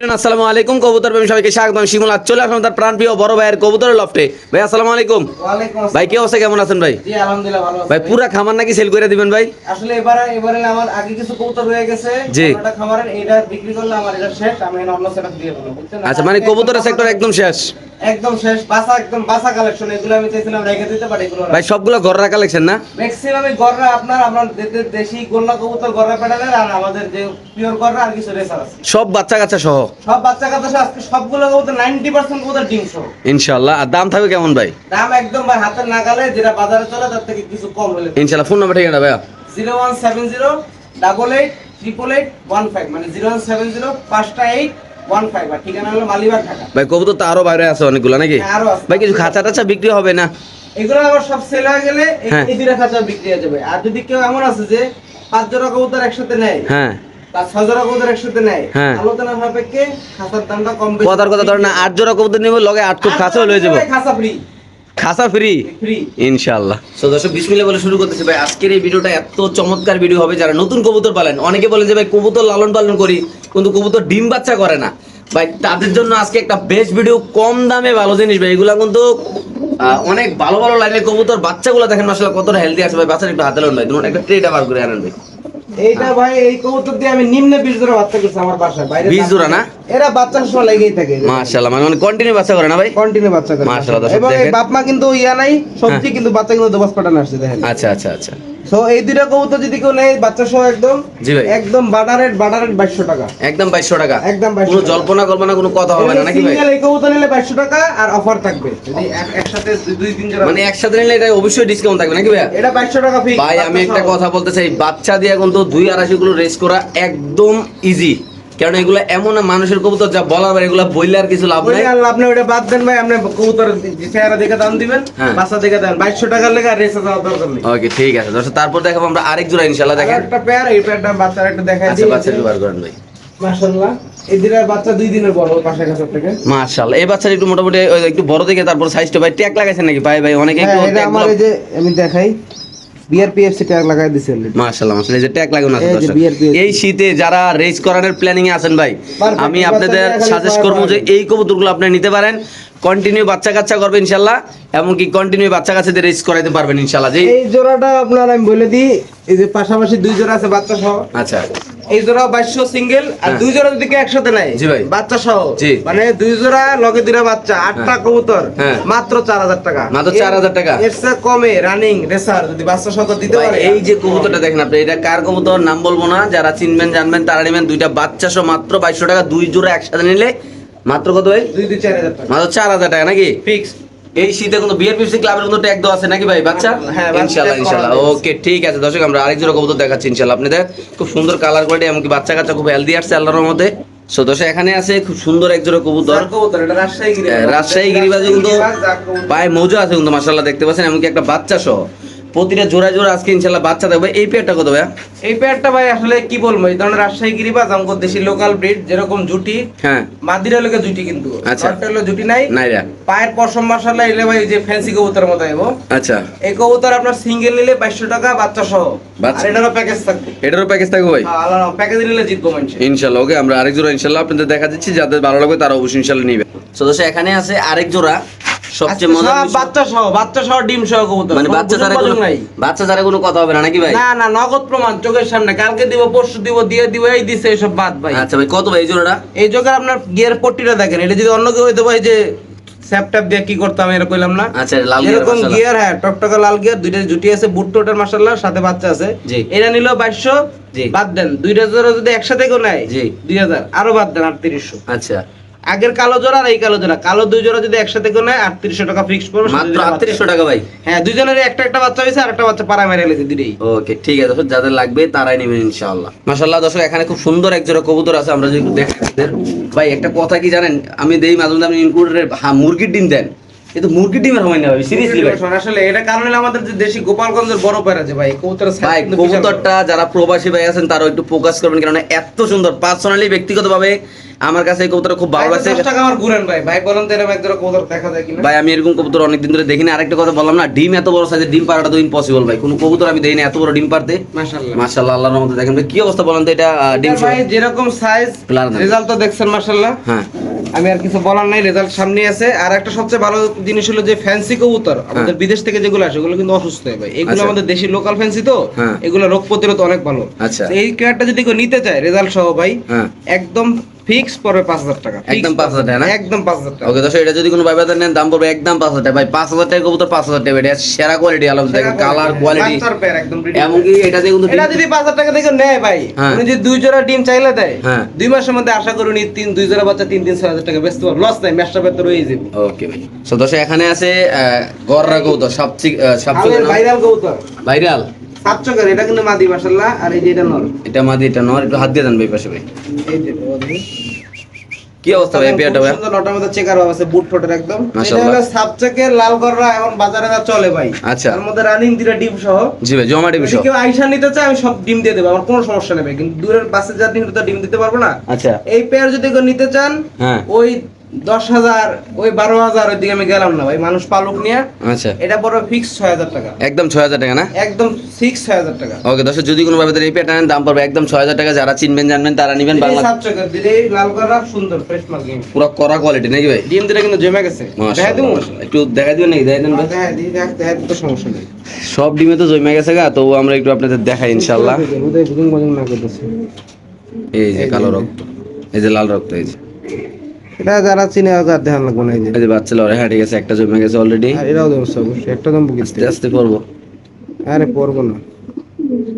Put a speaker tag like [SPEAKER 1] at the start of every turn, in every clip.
[SPEAKER 1] আসসালামু আলাইকুম কবুতর প্রেমী সবাইকে স্বাগতম। শিমুল আজ চলে আসলাম তার প্রাণপ্রিয় বড় ভাইয়ের কবুতরের লফটে ভাই আসসালামু আলাইকুম। ভাই কি অবস্থা? কেমন আছেন ভাই?
[SPEAKER 2] জি আলহামদুলিল্লাহ ভালো
[SPEAKER 1] ভাই পুরা খামার নাকি সেল করে দিবেন ভাই?
[SPEAKER 2] আসলে এবারে এবারে আমার আগে কিছু কবুতর রয়ে গেছে।
[SPEAKER 1] জি।
[SPEAKER 2] খামারের এটা বিক্রি করলে আমার এটা শেষ আমি অন্য সেটআপ দিয়ে দেবো
[SPEAKER 1] আচ্ছা মানে কবুতরের সেক্টর একদম শেষ?
[SPEAKER 2] একদম শেষ বাসা একদম বাসা কালেকশন এগুলো আমি চাইছিলাম রেখে দিতে পারি এগুলো
[SPEAKER 1] ভাই সবগুলো ঘররা কালেকশন না?
[SPEAKER 2] ম্যাক্সিমাম গররা আপনার দে- দেশি গোল্লা কবুতর গররা প্যাডালের আর আমাদের যে পিওর গররা আর কিছু রেসার আছে।
[SPEAKER 1] সব বাচ্চা কাচ্চা সহ?
[SPEAKER 2] সব বাচ্চা কাচ্চা সহ আজকে সবগুলো কবুতর 90% কবুতর ডিম সহ।
[SPEAKER 1] ইনশাল্লাহ আর দাম থাকবে কেমন ভাই?
[SPEAKER 2] দাম একদম ভাই হাতের নাগালে যেটা বাজারে চলে তার থেকে কিছু কম হলে।
[SPEAKER 1] ফোন নাম্বার ঠিকানা
[SPEAKER 2] seven zero double eight triple eight one five মানে জিরো ওয়ান সেভেন জিরো পাঁচটা এইট
[SPEAKER 1] ভাই কবুতর তো আরও বাইরে আছে অনেকগুলো নাকি?
[SPEAKER 2] হ্যাঁ, আরও
[SPEAKER 1] ভাই কিছু খাঁচা টাচা বিক্রি হবে না?
[SPEAKER 2] এগুলো আবার সব সেল হয়ে গেলে এই-
[SPEAKER 1] হ্যাঁ।
[SPEAKER 2] এই খাঁচা বিক্রি হয়ে যাবে। আর যদি কেউ এমন আছে যে পাঁচ জোড়া কবুতর একসাথে নেয়
[SPEAKER 1] হ্যাঁ।
[SPEAKER 2] বা ছয় জোড়া কবুতর একসাথে নেয়। আলোচনা সাপেক্ষে খাঁচার দামটা কম বেশি।
[SPEAKER 1] কথার কথা ধরেন আট জোড়া কবুতর নিব লগে আট খুব খাঁচাও লয়ে যাব। খাসা ফ্রি
[SPEAKER 2] ফ্রি
[SPEAKER 1] ইনশাআল্লাহ। তো দর্শক বিসমিল্লাহ বলে শুরু করতেছি ভাই। আজকের এই ভিডিওটা এত চমৎকার ভিডিও হবে যারা নতুন কবুতর পালেন। অনেকে বলে যে ভাই কবুতর লালন পালন করি কিন্তু কবুতর ডিম বাচ্চা করে না। ভাই তাদের জন্য আজকে একটা বেস্ট ভিডিও কম দামে ভালো জিনিস ভাই। এগুলা কিন্তু অনেক ভালো ভালো লাইনের কবুতর বাচ্চাগুলো দেখেন আসলে কতটা হেলদি আছে ভাই। বাচ্চার একটু হাতে লোন ভাই। একটা ট্রেটা বার করে আনেন ভাই।
[SPEAKER 2] এইটা ভাই এই কবুতর দিয়ে আমি নিম্নে বিশ জোড়া বাচ্চা করছি আমার বাসায় বাইরে
[SPEAKER 1] বিশ জোড়া না?
[SPEAKER 2] এরা বাচ্চা সময় লেগেই থাকে।
[SPEAKER 1] মাশাআল্লাহ মানে কন্টিনিউ বাচ্চা করে না ভাই?
[SPEAKER 2] কন্টিনিউ বাচ্চা করে।
[SPEAKER 1] মাশাআল্লাহ, দর্শক
[SPEAKER 2] এবং এই বাপ মা কিন্তু ইয়া নাই সবজি কিন্তু বাচ্চা কিন্তু দবাস পাঠানো আসছে দেখেন।
[SPEAKER 1] আচ্ছা আচ্ছা আচ্ছা।
[SPEAKER 2] সো এই দুইটা কবুতর যদি কেউ নেয় বাচ্চা সহ একদম
[SPEAKER 1] জি ভাই।
[SPEAKER 2] একদম বাটারের বাটারের বাইশশো টাকা।
[SPEAKER 1] একদম বাইশশো টাকা।
[SPEAKER 2] একদম 2200
[SPEAKER 1] কোনো জল্পনা কল্পনা কোনো কথা হবে না নাকি ভাই?
[SPEAKER 2] সিঙ্গেল এই কবুতর নিলে বাইশশো টাকা আর অফার থাকবে। যদি এক- একসাথে দুই- তিন জোড়া
[SPEAKER 1] মানে একসাথে নিলে এটা অবশ্যই ডিসকাউন্ট থাকবে নাকি ভাই?
[SPEAKER 2] এটা বাইশশো টাকা ফিক্স
[SPEAKER 1] ভাই আমি একটা কথা বলতে চাই বাচ্চা দিয়ে কিন্তু দুই আড়াইশো গুলো রেস করা একদম ইজি কারণ এগুলো এমন মানুষের কবুতর যা বলার ভাই এগুলো বললে আর কিছু লাভ নাই।
[SPEAKER 2] আল্লাহ আপনি ওটা বাদ দেন ভাই আপনি কবুতর চেহারা দেখে দাম দিবেন
[SPEAKER 1] হ্যাঁ।
[SPEAKER 2] বাচ্চা দেখে দেন। বাইশশো টাকার লেগে আর রেসে যাওয়ার দরকার নেই।
[SPEAKER 1] ওকে ঠিক আছে। দর্শক তারপর দেখাবো আমরা আরেক জোড়া ইনশাল্লাহ দেখেন।
[SPEAKER 2] একটা পেয়ার এই পেয়ারটা বাচ্চার একটা দেখাই
[SPEAKER 1] আচ্ছা বাচ্চা একটু বার করেন ভাই।
[SPEAKER 2] মাশাআল্লাহ। বাচ্চা দুই দিনের বড় থেকে।
[SPEAKER 1] মাশাআল্লাহ। এই বাচ্চার একটু মোটামুটি একটু বড় দেখে তারপর সাইজটা ভাই ট্যাগ লাগাইছেন নাকি? ভাই ভাই অনেকে একটু
[SPEAKER 2] হ্যাঁ আমার এই যে আমি দেখাই। বিআরপিএফসি ট্যাগ লাগাই দিছে।
[SPEAKER 1] মাশাআল্লাহ মাশাআল্লাহ এই যে ট্যাগ লাগানো আছে
[SPEAKER 2] এই
[SPEAKER 1] দর্শক। এই শীতে যারা রেস করানোর প্ল্যানিং এ আছেন ভাই আমি আপনাদের সাজেস্ট করব যে
[SPEAKER 2] এই
[SPEAKER 1] এই কবুতরগুলো আপনি নিতে পারেন। কন্টিনিউ বাচ্চা কাচ্চা করবে ইনশাল্লাহ এমনকি কন্টিনিউ বাচ্চা কাচ্চাদের রেস করাইতে পারবেন ইনশাল্লাহ জি
[SPEAKER 2] এই জোড়াটা আপনার আমি বলে দিই এই যে পাশাপাশি দুই জোড়া আছে বাচ্চা সহ
[SPEAKER 1] আচ্ছা
[SPEAKER 2] এই জোড়া বাইশশো সিঙ্গেল আর
[SPEAKER 1] হ্যাঁ।
[SPEAKER 2] দুই জোড়া যদি একসাথে নেয়
[SPEAKER 1] জি ভাই।
[SPEAKER 2] বাচ্চা সহ
[SPEAKER 1] জি।
[SPEAKER 2] মানে দুই জোড়া লগে দুইটা বাচ্চা আটটা
[SPEAKER 1] হ্যাঁ।
[SPEAKER 2] কবুতর
[SPEAKER 1] হ্যাঁ।
[SPEAKER 2] মাত্র চার হাজার টাকা
[SPEAKER 1] মাত্র 4,000 টাকা?
[SPEAKER 2] এর চেয়ে কমে রানিং রেসার যদি বাচ্চা সহ দিতে পারে
[SPEAKER 1] এই যে কবুতরটা দেখেন আপনি এটা কার কবুতর নাম বলব না যারা চিনবেন জানবেন তারা নেবেন দুইটা বাচ্চা সহ মাত্র বাইশশো টাকা দুই জোড়া একসাথে নিলে মাত্র কত ভাই? মাত্র চার হাজার টাকা নাকি? এই শীতে বিআরপিসি ক্লাবের কিন্তু ট্যাগ দেওয়া আছে নাকি ভাই বাচ্চা?
[SPEAKER 2] হ্যাঁ, করা আছে।
[SPEAKER 1] ওকে ঠিক আছে দর্শক আমরা আরেক জোড়া কবুতর দেখাচ্ছি ইনশাআল্লাহ আপনাদের। খুব সুন্দর কালার কোয়ালিটি এমনকি বাচ্চা কাচ্চা খুব হেলদি আসছে আল্লাহর মধ্যে সো দর্শক এখানে আছে খুব সুন্দর এক জোড়া কবুতর
[SPEAKER 2] রাজশাহী গিরি
[SPEAKER 1] আহ, রাজশাহী কিন্তু পায়ে মজা আছে কিন্তু মাসাল্লাহ দেখতে পাচ্ছেন এমনকি একটা বাচ্চা সহ। প্রতিটা জোড়া জোড়া আজকে ইনশাআল্লাহ বাচ্চা দেখবে এই পেয়ারটা কত ভাইয়া?
[SPEAKER 2] এই পেয়ারটা ভাই আসলে কি বলব এই ধরনের রাজশাহী গিরিবাজ আমাদের দেশি লোকাল ব্রিড যেরকম জুটি
[SPEAKER 1] হ্যাঁ।
[SPEAKER 2] মাদিরা লোকে জুটি কিন্তু।
[SPEAKER 1] আচ্ছা।
[SPEAKER 2] হলো জুটি নাই।
[SPEAKER 1] নাইরা
[SPEAKER 2] পায়ের পশম মাসাল্লাহ এলে ভাই যে ফ্যান্সি কবুতরের মতো আইবো।
[SPEAKER 1] আচ্ছা।
[SPEAKER 2] এই কবুতর আপনার সিঙ্গেল নিলে বাইশশো টাকা বাচ্চা সহ।
[SPEAKER 1] বাচ্চা।
[SPEAKER 2] এটারও প্যাকেজ থাকবে।
[SPEAKER 1] এটারও প্যাকেজ থাকবে ভাই?
[SPEAKER 2] প্যাকেজ নিলে জিতবো মানুষ
[SPEAKER 1] ইনশাল্লাহ ওকে আমরা আরেক জোড়া ইনশাল্লাহ আপনাদের দেখা দিচ্ছি যাদের ভালো লাগবে তারা অবশ্যই ইনশাল্লাহ নিবে। তো দর্শক এখানে আছে আরেক জোড়া। সবচেয়ে মজার বিষয়-
[SPEAKER 2] বাচ্চা সহ বাচ্চা সহ ডিম সহ কবুতর।
[SPEAKER 1] মানে বাচ্চা ছাড়া কোনো বাচ্চা ছাড়া কোনো কথা হবে না নাকি ভাই?
[SPEAKER 2] না না নগদ প্রমাণ চোখের সামনে। কালকে দিব পরশু দিব দিয়ে দিব এই দিছে এসব বাদ ভাই।
[SPEAKER 1] আচ্ছা ভাই কত ভাই এই জোড়াটা?
[SPEAKER 2] এই যোগের আপনার গিয়ার পট্টিটা দেখেন। এটা যদি অন্য কেউ হইতো ভাই যে স্যাপট্যাপ দিয়ে কি করতাম এরকম কইলাম না।
[SPEAKER 1] আচ্ছা লাল গিয়ার
[SPEAKER 2] এরকম। গিয়ার হ্যাঁ টকটকা লাল গিয়ার দুইটা জুটি আছে সাথে বাচ্চা আছে। এটা নিল বাইশশো
[SPEAKER 1] জি।
[SPEAKER 2] বাদ দেন। দুইটা জোড়া যদি একসাথে কেউ নেয়
[SPEAKER 1] জি।
[SPEAKER 2] দুই হাজার। আরও বাদ দেন আটত্রিশশো।
[SPEAKER 1] আচ্ছা।
[SPEAKER 2] আগের কালো জোড়া আর এই কালো জোড়া। কালো দুই জোড়া যদি একসাথে কেউ নেয় আটত্রিশশো টাকা ফিক্স করব
[SPEAKER 1] মাত্র আটত্রিশশো টাকা ভাই।
[SPEAKER 2] হ্যাঁ দুজনের একটা একটা বাচ্চা হয়েছে আর একটা বাচ্চা পাড়া মেরে গেছে দুইটাই।
[SPEAKER 1] ওকে ঠিক আছে দর্শক যাদের লাগবে তারাই নেবেন ইনশাআল্লাহ। মাশাআল্লাহ দর্শক এখানে খুব সুন্দর এক জোড়া কবুতর আছে আমরা যদি দেখি। ভাই একটা কথা কি জানেন? আমি দেই মাঝে মাঝে আপনি ইনক্লুডেড মুরগির ডিম দেন। এ তো মুরগি ডিমের হয় না ভাই সিরিয়াসলি ভাই।
[SPEAKER 2] আসলে এটা কারণ আমাদের যে দেশি গোপালগঞ্জের বড় পেরা যে ভাই size
[SPEAKER 1] ভাই
[SPEAKER 2] কিন্তু।
[SPEAKER 1] কবুতরটা যারা প্রবাসী ভাই আছেন তারা একটু ফোকাস করবেন কারণ এত সুন্দর। পার্সোনালি ব্যক্তিগতভাবে আমার কাছে এই কবুতর খুব ভালো লাগছে।
[SPEAKER 2] টাকা আমার ঘুরেন ভাই। ভাই বলেন তো এরকম এক জোড়া কবুতর দেখা যায় কিনা।
[SPEAKER 1] ভাই আমি এরকম কবুতর অনেকদিন ধরে দেখিনি। আরেকটা কথা বললাম না ডিম এত বড় সাইজের ডিম পাড়াটা তো ইম্পসিবল ভাই। কোনো কবুতর আমি দেখিনি এত বড় ডিম পারতে
[SPEAKER 2] মাশাআল্লাহ।
[SPEAKER 1] মাশাআল্লাহ আল্লাহর রহমতে দেখেন ভাই কি অবস্থা বলেন তো এটা ডিম
[SPEAKER 2] ভাই যেরকম সাইজ রেজাল্ট তো দেখছেন মাশাআল্লাহ।
[SPEAKER 1] হ্যাঁ।
[SPEAKER 2] আমি আর কিছু বলার নাই রেজাল্ট সামনে আছে। আর একটা সবচেয়ে ভালো জিনিস হলো যে ফ্যান্সি কবুতর আমাদের বিদেশ থেকে যেগুলো আসে ওগুলো কিন্তু অসুস্থ হয় ভাই। এগুলো
[SPEAKER 1] হ্যাঁ। আচ্ছা।
[SPEAKER 2] আমাদের দেশি লোকাল ফ্যান্সি তো
[SPEAKER 1] হ্যাঁ।
[SPEAKER 2] এগুলো রোগ প্রতিরোধ অনেক ভালো।
[SPEAKER 1] আচ্ছা।
[SPEAKER 2] এই কেয়ারটা যদি কেউ নিতে চায় রেজাল্ট সহ ভাই
[SPEAKER 1] হ্যাঁ।
[SPEAKER 2] একদম ফিক্স পড়বে পাঁচ হাজার টাকা। Fix
[SPEAKER 1] একদম 5,000 টাকা
[SPEAKER 2] একদম পাঁচ হাজার টাকা।
[SPEAKER 1] ওকে দর্শক এটা যদি কোনো ভাইবাদার নেন দাম পড়বে একদম পাঁচ হাজার টাকা। ভাই পাঁচ হাজার টাকা কবুতর পাঁচ হাজার টাকা। এটা সেরা কোয়ালিটি আলম দেখেন কালার কোয়ালিটি
[SPEAKER 2] বাচ্চার পেয়ার একদম breeding
[SPEAKER 1] এমনকি এটাতে কিন্তু
[SPEAKER 2] এটা যদি পাঁচ হাজার টাকা থেকে নেয় ভাই
[SPEAKER 1] হ্যাঁ।
[SPEAKER 2] উনি যদি দুই জোড়া ডিম চাইলে দেয়
[SPEAKER 1] হ্যাঁ।
[SPEAKER 2] দুই মাসের মধ্যে আশা করি উনি তিন দুই জোড়া বাচ্চা তিন তিন ছয় হাজার টাকা বেচতে পারবে। লস নাই ম্যাচটা পেতে রয়ে যাবে।
[SPEAKER 1] ওকে ভাই। সো দর্শক এখানে আছে গররা কবুতর সবচেয়ে সবচেয়ে
[SPEAKER 2] ভাইরাল কবুতর।
[SPEAKER 1] ভাইরাল?
[SPEAKER 2] সাত এটা কিন্তু মাদি মাশাল্লাহ আর এই যে এটা নর।
[SPEAKER 1] এটা মাদি এটা নর একটু হাত দিয়ে দেন ভাই পাশে ভাই।
[SPEAKER 2] এই যে এটা ওদের।
[SPEAKER 1] কি অবস্থা ভাই পেয়ারটা ভাই?
[SPEAKER 2] সুন্দর নটার মধ্যে চেকার আছে বুট ঠোঁটের একদম। এটা হলো সাবচেকের লাল গররা এখন বাজারে চলে ভাই।
[SPEAKER 1] আচ্ছা।
[SPEAKER 2] তার মধ্যে রানিং দুটা ডিম সহ।
[SPEAKER 1] জি ভাই জমাটি
[SPEAKER 2] যদি
[SPEAKER 1] বিষয়
[SPEAKER 2] কেউ আইসা নিতে চায় আমি সব ডিম দিয়ে দেবো আমার কোনো সমস্যা নেই কিন্তু দূরের বাসে যা ডিম তো ডিম দিতে পারব না।
[SPEAKER 1] আচ্ছা।
[SPEAKER 2] এই পেয়ার যদি কেউ নিতে চান
[SPEAKER 1] হ্যাঁ।
[SPEAKER 2] ওই দশ হাজার ওই বারো হাজার ওই দিকে আমি গেলাম না। ভাই মানুষ পালুক নিয়ে
[SPEAKER 1] আচ্ছা।
[SPEAKER 2] এটা পড়বে ফিক্স ছয় হাজার টাকা।
[SPEAKER 1] একদম ছয় হাজার টাকা না?
[SPEAKER 2] একদম ফিক্স ছয় হাজার টাকা।
[SPEAKER 1] ওকে দর্শক যদি কোনো ভাবে এই পেয়ারটা দাম পড়বে একদম ছয় হাজার টাকা যারা চিনবেন জানবেন তারা নিবেন বাংলা
[SPEAKER 2] দিলে লাল করা সুন্দর ফ্রেশ মার্কিং
[SPEAKER 1] পুরো কড়া কোয়ালিটি নাকি ভাই?
[SPEAKER 2] ডিম দিলে কিন্তু জমে গেছে। দেখা দিব?
[SPEAKER 1] একটু দেখা দিবেন নাকি? দেখাই দেন ভাই।
[SPEAKER 2] দেখা দিই দেখ দেখা দিতে সমস্যা নেই।
[SPEAKER 1] সব ডিমে তো জমে গেছে গা তবু আমরা একটু আপনাদের দেখাই
[SPEAKER 2] করতেছে।
[SPEAKER 1] এই যে কালো রক্ত। এই যে লাল রক্ত এই যে।
[SPEAKER 2] এটা যারা চিনে আর দেখান লাগবে না এই যে।
[SPEAKER 1] বাচ্চা লড়াই ঠিক আছে একটা জমে গেছে অলরেডি
[SPEAKER 2] আর এরাও দেবো অবশ্যই একটা দাম বুকিং
[SPEAKER 1] আস্তে আস্তে করব
[SPEAKER 2] আরে পড়ব না।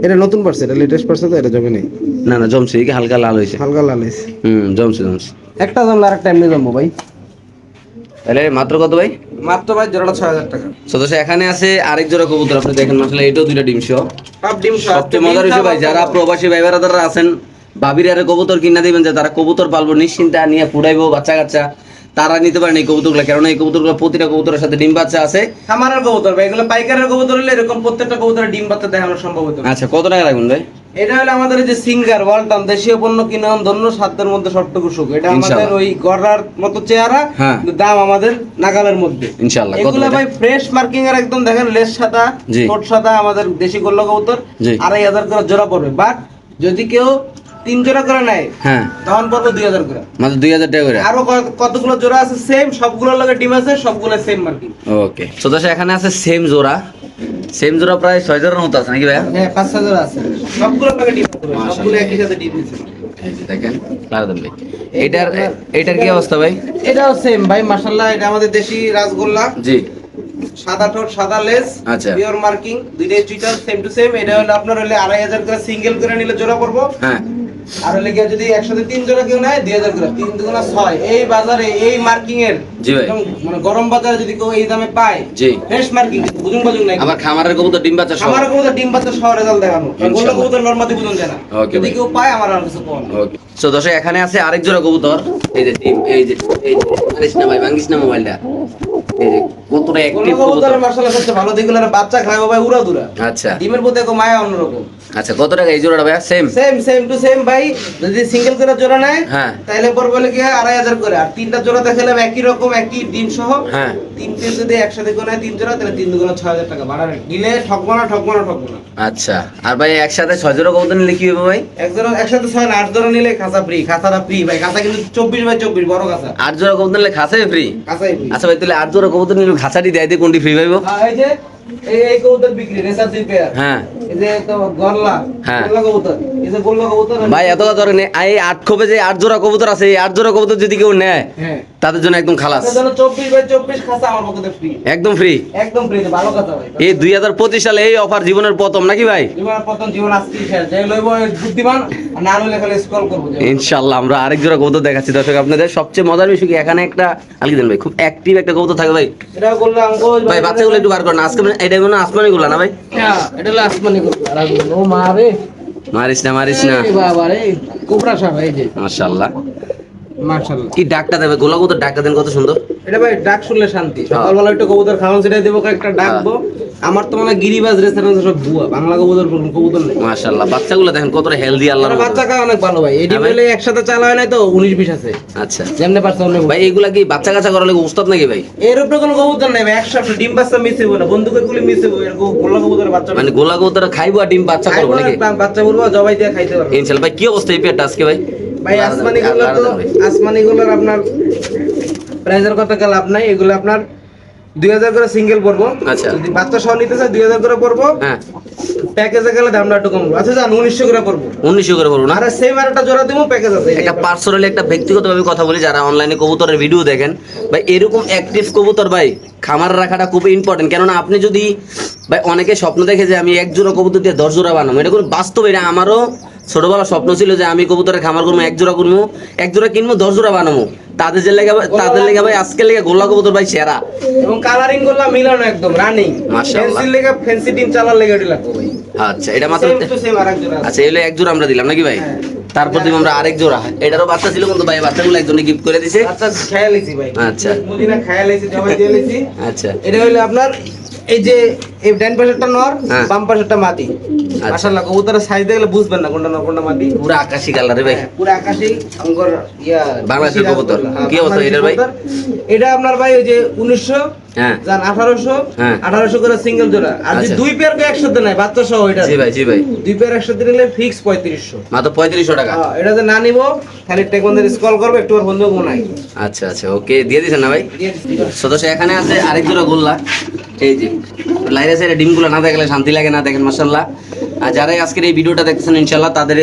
[SPEAKER 2] এটা নতুন পারছে এটা লেটেস্ট পারছে তো এটা জমে নেই।
[SPEAKER 1] না না জমছে এই হালকা লাল হয়েছে।
[SPEAKER 2] হালকা লাল হয়েছে।
[SPEAKER 1] হুম জমছে জমছে।
[SPEAKER 2] একটা জমলে আরেকটা এমনি জমবো ভাই।
[SPEAKER 1] তাহলে মাত্র কত ভাই?
[SPEAKER 2] মাত্র ভাই জোড়াটা ছয় হাজার টাকা।
[SPEAKER 1] সদস্য এখানে আছে আরেক জোড়া কবুতর আপনি দেখেন আসলে এটাও দুইটা ডিম সহ।
[SPEAKER 2] সব ডিম সহ
[SPEAKER 1] সবচেয়ে মজার হয়েছে ভাই যারা প্রবাসী ভাই বেড়াদাররা আছেন ভাবির আরে কবুতর কিনা দিবেন যে তারা কবুতর পালবো নিশ্চিন্তে নিয়ে ফুটাইবো বাচ্চা কাচ্চা। তারা নিতে পারেন এই কবুতরগুলো কেননা এই কবুতরগুলো প্রতিটা কবুতরের সাথে ডিম বাচ্চা আছে।
[SPEAKER 2] খামারের কবুতর ভাই এগুলো পাইকারের কবুতর হলে এরকম প্রত্যেকটা কবুতরের ডিম বাচ্চা দেখানো সম্ভব হতো
[SPEAKER 1] আচ্ছা কত টাকা রাখবেন ভাই?
[SPEAKER 2] এটা হলো আমাদের যে সিঙ্গার ওয়ালটন দেশীয় পণ্য কিনাম ধন্য সাধ্যের মধ্যে সবটুকু সুখ। এটা আমাদের ওই গড়ার মতো চেহারা
[SPEAKER 1] হ্যাঁ।
[SPEAKER 2] দাম আমাদের নাগালের মধ্যে।
[SPEAKER 1] ইনশাআল্লাহ
[SPEAKER 2] এগুলো ভাই ফ্রেশ মার্কিং এর একদম দেখেন লেস সাদা। ঠোঁট সাদা আমাদের দেশি গোল্ল কবুতর। আড়াই হাজার করে জোড়া পড়বে। বাট যদি কেউ তিন জোড়া করে নেয়
[SPEAKER 1] হ্যাঁ।
[SPEAKER 2] তখন পড়বে দুই হাজার করে।
[SPEAKER 1] মাত্র দুই হাজার টাকা করে?
[SPEAKER 2] আরও কতগুলো জোড়া আছে? সেম সবগুলোর লগে ডিম আছে সবগুলো সেম মার্কিং
[SPEAKER 1] ওকে এখানে আছে সেম জোড়া। সেম জোড়া প্রায় ছয় জোড়ার মতো আছে নাকি
[SPEAKER 2] হ্যাঁ পাঁচ হাজার আছে। সবগুলোর লগে ডিম আছে ভাই,
[SPEAKER 1] মাশাআল্লাহ।
[SPEAKER 2] সবগুলো একই সাথে ডিম দিচ্ছে
[SPEAKER 1] দেখেন লাগাতেন ভাই। এটার এটার কি অবস্থা ভাই?
[SPEAKER 2] এটাও সেম ভাই মাশাআল্লাহ এটা আমাদের দেশি রাসগোল্লা।
[SPEAKER 1] জি।
[SPEAKER 2] সাদা ঠোঁট সাদা লেস
[SPEAKER 1] আচ্ছা।
[SPEAKER 2] পিওর মার্কিং দুইটাই টুইটার সেম টু সেম এটা হলো আপনার হলে আড়াই হাজার করে সিঙ্গেল করে নিলে জোড়া পড়ব
[SPEAKER 1] হ্যাঁ।
[SPEAKER 2] আর হলে গিয়ে যদি একসাথে তিন জোড়া কেউ নেয় দুই হাজার করে। তিন দুগুণা ছয়। এই বাজারে এই মার্কিং এর মানে গরম বাজারে যদি কেউ এই দামে পায়
[SPEAKER 1] জি।
[SPEAKER 2] ফ্রেশ মার্কিং বুঝুন বাজুন নাই।
[SPEAKER 1] আবার খামারের কবুতর ডিম বাচ্চা
[SPEAKER 2] আমার কবুতর ডিম বাচ্চা সহ রেজাল্ট দেখানো গোল্ড
[SPEAKER 1] ইনশাআল্লাহ।
[SPEAKER 2] কবুতর নরমাদি বুঝুন জানা যদি কেউ পায় আমার আর কিছু কম
[SPEAKER 1] ওকে সো দর্শক এখানে আছে আরেক জোড়া কবুতর। এই যে ডিম এই যে এই যে ভাই না মোবাইলটা। কতটা অ্যাক্টিভ কবুতর
[SPEAKER 2] কবুতরের সবচেয়ে ভালো দিকগুলো বাচ্চা খায় ভাই উড়া
[SPEAKER 1] আচ্ছা।
[SPEAKER 2] ডিমের প্রতি এক মায়া অন্যরকম।
[SPEAKER 1] আচ্ছা কত টাকা এই জোড়াটা ভাইয়া? Same
[SPEAKER 2] same same to same ভাই। যদি সিঙ্গেল করে জোড়া নেয়
[SPEAKER 1] হ্যাঁ।
[SPEAKER 2] তাহলে পড়বে হলো গিয়ে আড়াই হাজার করে। আর তিনটা জোড়া দেখালাম একই রকম একই ডিম সহ।
[SPEAKER 1] হ্যাঁ।
[SPEAKER 2] তিনটে যদি একসাথে করে তিন জোড়া তাহলে তিন দুগুণা ছয় হাজার টাকা। বাড়াবে দিলে ঠকবো না ঠকবো না ঠকবো না
[SPEAKER 1] আচ্ছা। আর ভাই একসাথে ছয় জোড়া কবুতর নিলে কি হবে ভাই?
[SPEAKER 2] এক জোড়া একসাথে ছয় না আট জোড়া নিলে খাঁচা ফ্রি খাঁচাটা ফ্রি ভাই খাঁচা কিন্তু চব্বিশ বাই চব্বিশ বড় খাঁচা।
[SPEAKER 1] আট জোড়া কবুতর নিলে খাঁচাই ফ্রি
[SPEAKER 2] খাঁচাই ফ্রি
[SPEAKER 1] আচ্ছা ভাই তাহলে আট জোড়া কবুতর নিলাম খাঁচাটি দেয় দিয়ে কোনটি ফ্রি পাইব?
[SPEAKER 2] এই যে এই এই কবুতর বিক্রি রেসার দুই পেয়ার।
[SPEAKER 1] হ্যাঁ।
[SPEAKER 2] এই যে তো গল্লা
[SPEAKER 1] হ্যাঁ।
[SPEAKER 2] কবুতর এই যে গোল্লা কবুতর।
[SPEAKER 1] ভাই এত কথা ধরে এই আট খোপে যে আট জোড়া কবুতর আছে এই আট জোড়া কবুতর যদি কেউ নেয়
[SPEAKER 2] হ্যাঁ।
[SPEAKER 1] তাদের জন্য একদম খালাস। একদম ফ্রি
[SPEAKER 2] একদম ফ্রি ভালো কথা ভাই।
[SPEAKER 1] এই দুই হাজার পঁচিশ সালে এই অফার জীবনের প্রথম নাকি ভাই?
[SPEAKER 2] জীবনের প্রথম জীবন আজকে শেষ। যে লইব বুদ্ধিমান না লইলে খালি স্ক্রল করব যে।
[SPEAKER 1] ইনশাল্লাহ আমরা আরেক জোড়া কবুতর দেখাচ্ছি। দর্শক আপনাদের সবচেয়ে মজার বিষয় কি? এখানে একটা আলকি দেন ভাই খুব অ্যাক্টিভ একটা কবুতর থাকে ভাই।
[SPEAKER 2] এটা
[SPEAKER 1] ভাই বাচ্চাগুলো একটু বার করেন আজকে মানে এটা মনে আসমানি গুলা না ভাই?
[SPEAKER 2] হ্যাঁ, এটা হলো আসমানি কবুতর আর ও মা
[SPEAKER 1] মারিস না মারিস না।
[SPEAKER 2] বাবা রে কোবরা সাহেব এই যে।
[SPEAKER 1] মাশাল্লাহ
[SPEAKER 2] মাশাআল্লাহ
[SPEAKER 1] কি ডাকটা দেবে? গোলা কবুতর ডাকটা দেন কত সুন্দর।
[SPEAKER 2] এটা ভাই ডাক শুনলে শান্তি। সকালবেলা একটু কবুতর খাওয়ান সেটাই দেবো একটা ডাকবো। আমার তো মানে গিরিবাজ রেস্টুরেন্ট সব বুয়া বাংলা কবুতর কবুতর নেই।
[SPEAKER 1] মাশাআল্লাহ বাচ্চাগুলো দেখেন কতটা হেলদি আল্লাহর
[SPEAKER 2] বাচ্চা খাওয়া অনেক ভালো ভাই। এটি
[SPEAKER 1] হ্যাঁ
[SPEAKER 2] বলে একসাথে চালা হয় নাই তো উনিশ বিশ আছে।
[SPEAKER 1] আচ্ছা।
[SPEAKER 2] যেমনি পারছে
[SPEAKER 1] ভাই এগুলা কি বাচ্চা কাচ্চা করার লাগে উস্তাদ নাকি ভাই?
[SPEAKER 2] এর উপরে কোনো কবুতর নেই ভাই একটা ডিম বাচ্চা মিশে না বন্দুকের গুলি এরকম গোলা কবুতরের বাচ্চা
[SPEAKER 1] মানে গোলা কবুতর খাইবো আর ডিম বাচ্চা করব নাকি?
[SPEAKER 2] বাচ্চা করব জবাই দিয়ে খাইতে পারব।
[SPEAKER 1] ইনশাল্লাহ ভাই কি অবস্থা এই পেটটা আজকে ভাই?
[SPEAKER 2] ভাই আসমানি গুলো তো আসমানি গুলোর আপনার প্রাইজের কথা কা লাভ নাই এগুলো আপনার দুই হাজার করে সিঙ্গেল পড়ব
[SPEAKER 1] আচ্ছা।
[SPEAKER 2] যদি বাচ্চা সহ নিতে চায় দুই হাজার করে পড়ব
[SPEAKER 1] হ্যাঁ।
[SPEAKER 2] প্যাকেজে গেলে দামটা একটু কমবো। আচ্ছা যান উনিশশো করে পড়ব
[SPEAKER 1] উনিশশো করে বলব না?
[SPEAKER 2] আর সেম আর একটা জোড়া দেবো প্যাকেজ আছে।
[SPEAKER 1] একটা পার্সোনালি একটা ব্যক্তিগতভাবে কথা বলি যারা অনলাইনে কবুতরের ভিডিও দেখেন ভাই এরকম অ্যাক্টিভ কবুতর ভাই খামার রাখাটা খুব ইম্পর্টেন্ট কেননা আপনি যদি ভাই অনেকে স্বপ্ন দেখে যে আমি এক জোড়া কবুতর দিয়ে দশ জোড়া বানাবো এটা কোনো বাস্তব এটা আমারও ছোটবেলা স্বপ্ন ছিল যে আমি কবুতরের খামার করব এক জোড়া করব এক জোড়া কিনবো দশ জোড়া বানাবো। তাদের যে লেগে তাদের লেগে ভাই আজকে লেগে গোল্লা কবুতর ভাই সেরা।
[SPEAKER 2] এবং কালারিংগুলো মিলানো একদম রানিং
[SPEAKER 1] মাশাআল্লাহ।
[SPEAKER 2] ফেন্সি লেগে ফেন্সি টিম চালার লেগে ওটি লাগবে ভাই।
[SPEAKER 1] আচ্ছা এটা মাত্র। আচ্ছা এগুলো এক জোড়া আমরা দিলাম নাকি ভাই?
[SPEAKER 2] হ্যাঁ।
[SPEAKER 1] তারপর দিব আমরা আরেক জোড়া। এটারও বাচ্চা ছিল কিন্তু ভাই বাচ্চাগুলো একজনে গিফট করে দিছে।
[SPEAKER 2] আচ্ছা খেয়ালিছি ভাই।
[SPEAKER 1] আচ্ছা।
[SPEAKER 2] মুদিনা দিয়ে
[SPEAKER 1] আচ্ছা।
[SPEAKER 2] এটা হইল আপনার এই যে এই ডান পাশেরটা নর
[SPEAKER 1] হ্যাঁ।
[SPEAKER 2] বাম পাশেরটা মাটি। মাশাআল্লাহ কবুতরের সাইজ দেখলে বুঝবেন না কোনটা নর কোনটা মাটি।
[SPEAKER 1] পুরো আকাশি কালারে ভাই।
[SPEAKER 2] হ্যাঁ, পুরো আকাশি অঙ্গর ইয়া
[SPEAKER 1] বাংলাদেশের কবুতর। কি অবস্থা এটার ভাই?
[SPEAKER 2] এটা আপনার ভাই ওই যে উনিশশো
[SPEAKER 1] হ্যাঁ।
[SPEAKER 2] যান আঠারোশো। আঠারোশো করে সিঙ্গেল জোড়া। আর যদি
[SPEAKER 1] আচ্ছা।
[SPEAKER 2] দুই পেয়ার কে একসাথে নেয় বাচ্চা সহ এটা।
[SPEAKER 1] জি ভাই জি ভাই।
[SPEAKER 2] দুই পেয়ার একসাথে নিলে ফিক্স পঁয়ত্রিশশো।
[SPEAKER 1] মাত্র পঁয়ত্রিশশো টাকা?
[SPEAKER 2] এটা যে না নিবো খালি টেক বন্ধের স্কল করব একটু আর বন্ধু মনে হয়
[SPEAKER 1] আচ্ছা আচ্ছা ওকে দিয়ে দিয়েছেন না ভাই? সদস্য এখানে আছে আরেক জোড়া গোল্লা। এই যে লাইরে সাইডে ডিমগুলো না দেখলে শান্তি লাগে না দেখেন মাসাল্লাহ আর যারাই আজকের এই ভিডিওটা দেখতেছেন ইনশাল্লাহ তাদের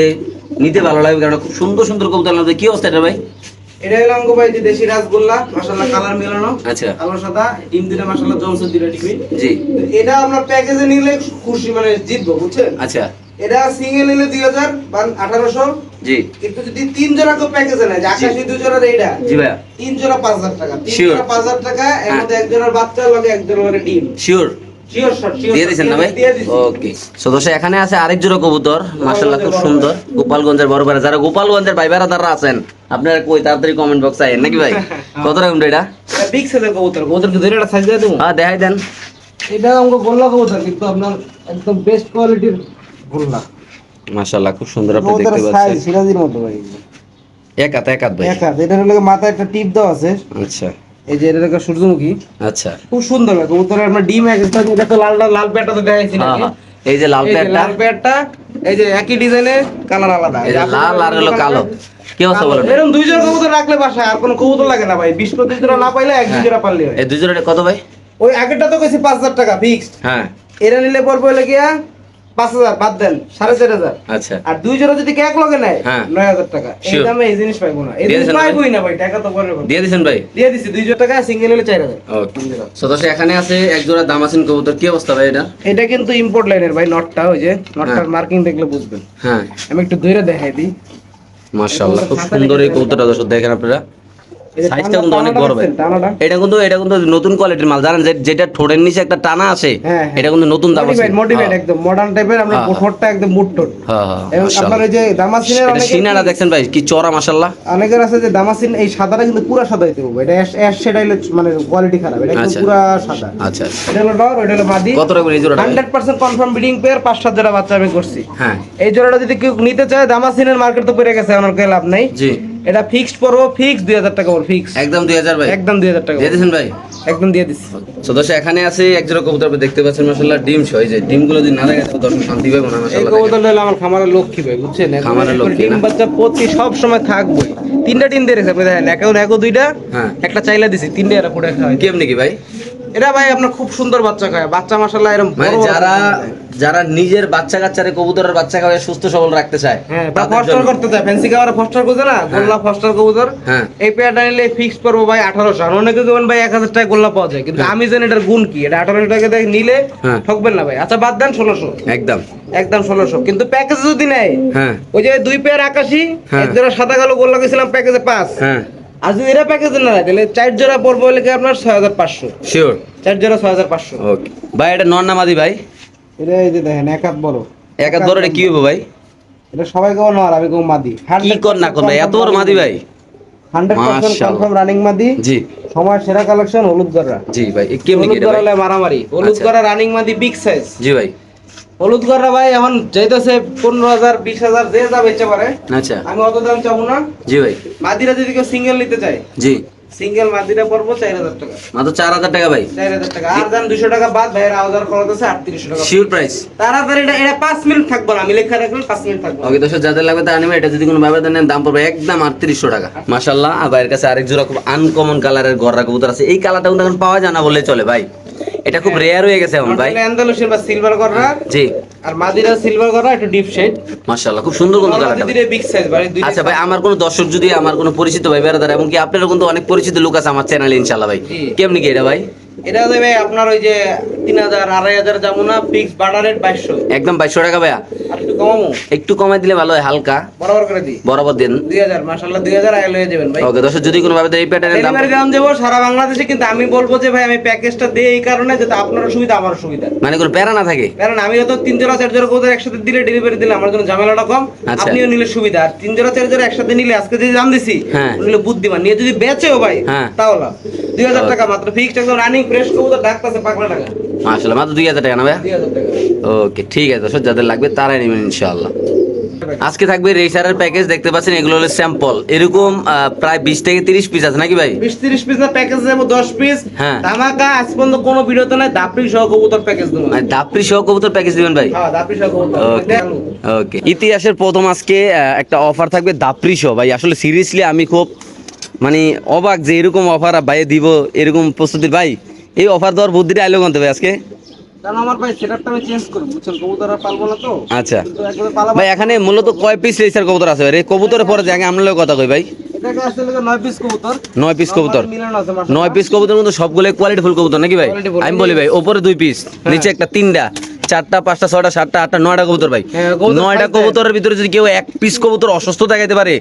[SPEAKER 1] নিতে ভালো লাগবে কারণ খুব সুন্দর সুন্দর কবুতর লাগবে কি অবস্থা এটা ভাই?
[SPEAKER 2] এটা হলো অঙ্গ ভাই যে দেশি রাসগোল্লা মাশাআল্লাহ কালার মেলানো।
[SPEAKER 1] আচ্ছা।
[SPEAKER 2] কালো সাদা ডিম দিলে মাশাআল্লাহ জমছে দিলে ডিমে
[SPEAKER 1] জি।
[SPEAKER 2] এটা আপনার প্যাকেজে নিলে খুশি মানে জিতবো বুঝছেন?
[SPEAKER 1] আচ্ছা।
[SPEAKER 2] এটা সিঙ্গেল নিলে বা
[SPEAKER 1] জি।
[SPEAKER 2] কিন্তু যদি তিন জোড়া কেউ প্যাকেজে নেয় যে আকাশি দুই এইটা
[SPEAKER 1] জি
[SPEAKER 2] তিন জোড়া পাঁচ হাজার টাকা। তিন জোড়া পাঁচ হাজার টাকা এর
[SPEAKER 1] হ্যাঁ।
[SPEAKER 2] মধ্যে এক জোড়ার বাচ্চা লাগে এক জোড়ার ডিম।
[SPEAKER 1] শিওর এখানে আছে আরেক জোড়া কবুতর। খুব সুন্দর। গোপালগঞ্জের বড় ভাইরা যারা গোপালগঞ্জের ভাই বেড়াদাররা আছেন আপনারা কই? তাড়াতাড়ি কমেন্ট বক্সে আইন নাকি ভাই? কত রকম এটা?
[SPEAKER 2] এটা বিগ সাইজের কবুতর। কবুতর কি ধরে সাইজ দেবো?
[SPEAKER 1] হ্যাঁ দেখাই দেন।
[SPEAKER 2] এটা আমাকে গোল্লা কবুতর কিন্তু আপনার একদম বেস্ট কোয়ালিটির গোল্লা।
[SPEAKER 1] মাশাল্লাহ খুব সুন্দর আপনি দেখতে পাচ্ছেন।
[SPEAKER 2] সিরাজির মতো ভাই।
[SPEAKER 1] এক হাত এক হাত ভাই।
[SPEAKER 2] এক হাত এটার লগে মাথায় একটা টিপ দেওয়া আছে।
[SPEAKER 1] আচ্ছা।
[SPEAKER 2] এই যে এটা একটা সূর্যমুখী।
[SPEAKER 1] আচ্ছা।
[SPEAKER 2] খুব সুন্দর লাগে কবুতরের আপনার ডিম এক একটা এটা তো লাল লাল প্যাটটা তো দেখাইছি
[SPEAKER 1] হ্যাঁ হ্যাঁ। এই যে লাল
[SPEAKER 2] এই লাল প্যাটটা এই যে একই ডিজাইনের কালার আলাদা।
[SPEAKER 1] এই যে লাল আর হলো কালো। কি অবস্থা বলেন
[SPEAKER 2] এরকম দুই জোড়া কবুতর রাখলে বাসায় আর কোনো কবুতর লাগে না ভাই। বিশ পঁচিশ জোড়া না পাইলে এক দুই জোড়া পারলে হয়।
[SPEAKER 1] এই দুই কত ভাই?
[SPEAKER 2] ওই আগেরটা তো পাঁচ হাজার টাকা ফিক্সড
[SPEAKER 1] হ্যাঁ।
[SPEAKER 2] এরা নিলে পড়বে হলে গিয়া পাঁচ হাজার বাদ দেন সাড়ে চার হাজার।
[SPEAKER 1] আচ্ছা।
[SPEAKER 2] আর দুই জোড়া যদি এক লগে নেয়?
[SPEAKER 1] হ্যাঁ।
[SPEAKER 2] নয় হাজার টাকা। এই দামে এই জিনিস পাইবো না। এই জিনিস
[SPEAKER 1] দিছেন না ভাই?
[SPEAKER 2] পাইবোই না ভাই টাকা তো পরে
[SPEAKER 1] দিয়ে দিছেন ভাই?
[SPEAKER 2] দিয়ে দিছি দুই জোড়া টাকা সিঙ্গেল হলে চার হাজার।
[SPEAKER 1] ওকে সদস্য এখানে আছে এক জোড়া কবুতর। কি অবস্থা ভাই এটা?
[SPEAKER 2] এটা কিন্তু ইম্পোর্ট লাইনের ভাই নটটা ওই যে নটটার
[SPEAKER 1] হ্যাঁ।
[SPEAKER 2] মার্কিং দেখলে বুঝবেন।
[SPEAKER 1] হ্যাঁ।
[SPEAKER 2] আমি একটু দেখাই দিই।
[SPEAKER 1] মাশাআল্লাহ খুব সুন্দর এই কবুতরটা দর্শক দেখেন আপনারা। সাইজটা কিন্তু অনেক বড় ভাই। এটা কিন্তু এটা কিন্তু নতুন কোয়ালিটির মাল। জানেন যেটা ঠোঁটের নিচে একটা টানা আছে। এটা কিন্তু নতুন দাম আছে।
[SPEAKER 2] মোটিভেট মোটিভেট একদম। মডার্ন টাইপের আমরা। ঠোঁটটা একদম মুট্টোট
[SPEAKER 1] হ্যাঁ হ্যাঁ
[SPEAKER 2] আপনার ওই যে দামাসিনের
[SPEAKER 1] এটা সিনারা দেখছেন ভাই কি চড়া মাশাআল্লাহ।
[SPEAKER 2] অনেকের আছে যে দামাসিন এই সাদাটা কিন্তু পুরো সাদা হইতে এটা অ্যাশ অ্যাশ সেটা হলো মানে কোয়ালিটি খারাপ। এটা কিন্তু
[SPEAKER 1] আচ্ছা।
[SPEAKER 2] পুরো সাদা।
[SPEAKER 1] আচ্ছা
[SPEAKER 2] এটা হলো ডর এটা হলো মাদি।
[SPEAKER 1] কত টাকা এই জোড়াটা? ভাই?
[SPEAKER 2] Hundred percent confirm breeding pair পাঁচ সাত জোড়া বাচ্চা আমি করছি।
[SPEAKER 1] হ্যাঁ।
[SPEAKER 2] এই জোড়াটা যদি কেউ নিতে চায় দামাসিনের মার্কেট তো পড়ে গেছে আমার কাছে লাভ নাই।
[SPEAKER 1] জি।
[SPEAKER 2] এটা ফিক্সড পড়ব ফিক্স দুই হাজার টাকা ফিক্স
[SPEAKER 1] একদম দুই হাজার ভাই।
[SPEAKER 2] একদম দুই হাজার টাকা
[SPEAKER 1] দিয়ে দিয়েছেন ভাই?
[SPEAKER 2] একদম দিয়ে দিচ্ছি
[SPEAKER 1] সদস্য এখানে আছে এক জোড়া কবুতর আপনি দেখতে পাচ্ছেন মাশাআল্লাহ ডিম ছয় যে ডিমগুলো যদি না লাগে তো দর্শক শান্তি পাবে না
[SPEAKER 2] এই
[SPEAKER 1] মাশাআল্লাহ
[SPEAKER 2] কবুতর হলো আমার খামারের লক্ষ্মী ভাই বুঝছেন?
[SPEAKER 1] খামারের লক্ষ্মী
[SPEAKER 2] ডিম বাচ্চা প্রতি সব সময় থাকবে। তিনটা ডিম দিয়ে রেখেছে আপনি দেখেন এখন একো দুইটা।
[SPEAKER 1] হ্যাঁ।
[SPEAKER 2] একটা চাইলা দিছি তিনটা এরা পড়ে খাওয়া
[SPEAKER 1] কেমনি কি ভাই?
[SPEAKER 2] এটা ভাই আপনার খুব সুন্দর বাচ্চা খায়। বাচ্চা মাশাআল্লাহ এরকম
[SPEAKER 1] মানে যারা যারা নিজের বাচ্চা কাচ্চারে কবুতরের বাচ্চা খাওয়ায় সুস্থ সবল রাখতে চায়
[SPEAKER 2] হ্যাঁ বা ফস্টার করতে চায়। ফ্যান্সি খাবার ফস্টার করছে না? গোল্লা ফস্টার কবুতর।
[SPEAKER 1] হ্যাঁ।
[SPEAKER 2] এই পেয়ারটা নিলে ফিক্স করব ভাই আঠারোশো। আর অনেকে কেমন ভাই এক হাজার টাকা গোল্লা পাওয়া যায়। কিন্তু আমি জানি এটার গুণ কি। এটা আঠারোশো টাকা দিয়ে নিলে
[SPEAKER 1] হ্যাঁ।
[SPEAKER 2] ঠকবেন না ভাই। আচ্ছা বাদ দেন ষোলোশো।
[SPEAKER 1] একদম।
[SPEAKER 2] একদম ষোলোশো। কিন্তু প্যাকেজ যদি নেয়
[SPEAKER 1] হ্যাঁ।
[SPEAKER 2] ওই যে দুই পেয়ার আকাশি
[SPEAKER 1] হ্যাঁ।
[SPEAKER 2] সাদা কালো গোল্লা গেছিলাম প্যাকেজে পাঁচ।
[SPEAKER 1] হ্যাঁ।
[SPEAKER 2] আর যদি এটা প্যাকেজে না নেয় তাহলে চার জোড়া পড়ব হলে কি আপনার ছয় হাজার পাঁচশো?
[SPEAKER 1] শিওর
[SPEAKER 2] চার জোড়া ছয় হাজার পাঁচশো।
[SPEAKER 1] ওকে ভাই এটা নন নামাদি ভাই?
[SPEAKER 2] এটা এই যে দেখেন এক হাত বড়।
[SPEAKER 1] এক হাত বড় এটা কি হইব ভাই?
[SPEAKER 2] এটা সবাই কেউ নয় আমি কেউ মাদি।
[SPEAKER 1] কি কর না কর ভাই এত বড় মাদি ভাই।
[SPEAKER 2] হান্ড্রেড পার্সেন্ট কনফার্ম রানিং মাদি।
[SPEAKER 1] জি।
[SPEAKER 2] সময় সেরা কালেকশন হলুদ গড়া
[SPEAKER 1] জি ভাই কেমনি
[SPEAKER 2] মারামারি। হলুদ
[SPEAKER 1] আচ্ছা।
[SPEAKER 2] গড়া রানিং মাদি বিগ সাইজ
[SPEAKER 1] জি ভাই।
[SPEAKER 2] হলুদ গড়া ভাই এখন যাইতেছে পনেরো হাজার বিশ হাজার যে যা বেচতে পারে।
[SPEAKER 1] আচ্ছা।
[SPEAKER 2] আমি অত দাম চাবো না।
[SPEAKER 1] জি ভাই।
[SPEAKER 2] মাদিরা যদি কেউ সিঙ্গেল নিতে চায়
[SPEAKER 1] জি।
[SPEAKER 2] সিঙ্গেল মাদিরা পড়ব চার হাজার টাকা।
[SPEAKER 1] মাত্র চার হাজার টাকা ভাই।
[SPEAKER 2] চার হাজার টাকা। আর যান দুশো টাকা বাদ ভাইয়ের খরচ আছে আটত্রিশশো টাকা।
[SPEAKER 1] শিওর প্রাইস
[SPEAKER 2] তাড়াতাড়ি এটা এটা পাঁচ মিনিট থাকব না আমি লেখা রাখলে পাঁচ মিনিট থাকব
[SPEAKER 1] ওকে দর্শক যাদের লাগবে তারা নেবে। এটা যদি কোনো ব্যাপার নেন দাম পড়বে একদম আটত্রিশশো টাকা। মাসাল্লাহ আর ভাইয়ের কাছে আরেক জোড়া খুব আনকমন কালারের গররা কবুতর আছে। এই কালারটা কিন্তু এখন পাওয়া যায় না বললে চলে ভাই। এটা খুব রেয়ার হয়ে গেছে এখন ভাই।
[SPEAKER 2] অ্যান্ডালুসিয়ান বা সিলভার গররা
[SPEAKER 1] জি।
[SPEAKER 2] আর মাদিরা সিলভার গররা একটু ডিপ শেড
[SPEAKER 1] মাশাআল্লাহ খুব সুন্দর কিন্তু কালারটা
[SPEAKER 2] মাদিরা বিগ সাইজ ভাই দুই
[SPEAKER 1] আচ্ছা ভাই আমার কোনো দর্শক যদি আমার কোনো পরিচিত ভাই বেরাদার এমন কি আপনারা কিন্তু অনেক পরিচিত লোক আছে আমার চ্যানেলে ইনশাআল্লাহ ভাই।
[SPEAKER 2] কেমনে
[SPEAKER 1] কেমনি কি এটা ভাই?
[SPEAKER 2] এটা দেবে আপনার ওই যে তিন হাজার আড়াই হাজার যেমন না ফিক্স রেট বাইশশো।
[SPEAKER 1] একদম বাইশশো টাকা ভাইয়া।
[SPEAKER 2] একটু কমামো
[SPEAKER 1] একটু কমাই দিলে ভালো হয় হালকা।
[SPEAKER 2] বরাবর করে দিই।
[SPEAKER 1] বরাবর দিন।
[SPEAKER 2] দুই হাজার মাসাল্লাহ দুই হাজার আগে লয়ে যাবেন ভাই।
[SPEAKER 1] ওকে দর্শক যদি কোনো ভাবে এই প্যাটার্নের দাম
[SPEAKER 2] ডেলিভারি দাম দেবো সারা বাংলাদেশে কিন্তু আমি বলব যে ভাই আমি প্যাকেজটা দিই এই কারণে যাতে আপনারও সুবিধা আমারও সুবিধা।
[SPEAKER 1] মানে কোনো প্যারা না থাকে?
[SPEAKER 2] কারণ আমি হয়তো তিন জোড়া চার জোড়া কোথাও একসাথে দিলে ডেলিভারি দিলে আমার জন্য ঝামেলাটা কম।
[SPEAKER 1] আচ্ছা।
[SPEAKER 2] আপনিও নিলে সুবিধা। আর তিন জোড়া চার জোড়া একসাথে নিলে আজকে যদি দাম দিছি
[SPEAKER 1] হ্যাঁ।
[SPEAKER 2] নিলে বুদ্ধিমান। নিয়ে যদি বেচেও ভাই
[SPEAKER 1] হ্যাঁ।
[SPEAKER 2] তাহলে দুই হাজার টাকা মাত্র ফিক্সড একদম রানিং ফ্রেশ কবুতর ডাকতেছে পাকড়া টাকা
[SPEAKER 1] মাসাল্লাহ মাত্র দুই হাজার টাকা না ভাইয়া?
[SPEAKER 2] দুই হাজার টাকা।
[SPEAKER 1] ওকে ঠিক আছে দর্শক যাদের লাগবে তারাই নেবেন ইনশাআল্লাহ। আজকে থাকবে রেসারের প্যাকেজ দেখতে পাচ্ছেন এগুলো হলো স্যাম্পল এরকম প্রায় বিশ থেকে তিরিশ পিস আছে নাকি ভাই?
[SPEAKER 2] বিশ তিরিশ পিস না প্যাকেজ দেবো দশ পিস
[SPEAKER 1] হ্যাঁ।
[SPEAKER 2] ধামাকা আজ পর্যন্ত কোনো ভিডিওতে নাই দাপড়ি সহ কবুতর প্যাকেজ দেবো।
[SPEAKER 1] দাপরি সহ কবুতর প্যাকেজ দিবেন ভাই?
[SPEAKER 2] হ্যাঁ দাপড়ি
[SPEAKER 1] ওকে ওকে ইতিহাসের প্রথম আজকে একটা অফার থাকবে দাপরি সহ। ভাই আসলে সিরিয়াসলি আমি খুব মানে অবাক যে এরকম অফার ভাই দিব এরকম প্রস্তুতি ভাই এই অফার দেওয়ার বুদ্ধিটা আইলো কত ভাই আজকে?
[SPEAKER 2] আমার ভাই সেটআপটা আমি চেঞ্জ করব। বুঝছেন কবুতর আর পালবো না তো।
[SPEAKER 1] আচ্ছা। ভাই এখানে মূলত কয় পিস রেসার কবুতর আছে ভাই? কবুতরের পরে যে আগে আমরা কথা কই ভাই।
[SPEAKER 2] নয় পিস কবুতর।
[SPEAKER 1] নয় পিস কবুতর। মধ্যে সবগুলো কবুতর নাকি ভাই? আমি বলি ভাই ওপরে দুই পিস নিচে একটা তিনটা। চারটা পাঁচটা ছয়টা সাতটা আটটা নয়টা কবুতর ভাই।
[SPEAKER 2] হ্যাঁ,
[SPEAKER 1] নয়টা কবুতরের ভিতরে যদি কেউ এক পিস কবুতর অসুস্থ দেখাইতে পারে